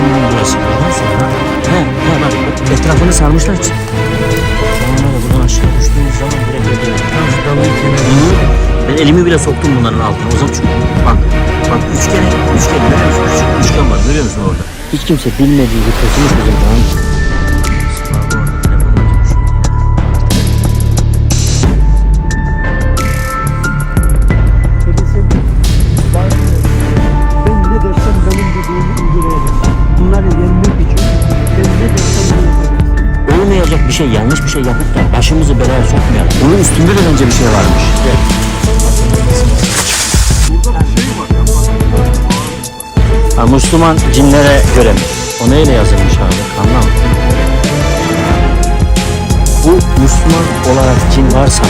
Müslüman burası. Buradan sonra. He, he etrafını sarmışlar. Tamam öyle buradan aşağı düştüğümüz zaman direkt öldürüyor. Bunu ben elimi bile soktum bunların altına. O zaman çünkü bak bak üç kere üç kere görüyor musun? Küçük üçgen var görüyor musun orada? Hiç kimse bilmediği bir kötü kızım tamam Olmayacak bir şey, yanlış bir şey yapıp da başımızı belaya sokmayalım. Bunun üstünde de bence bir şey varmış. Ha, Müslüman cinlere göre mi? O neyle yazılmış abi? Anlam. Bu Müslüman olarak cin varsa?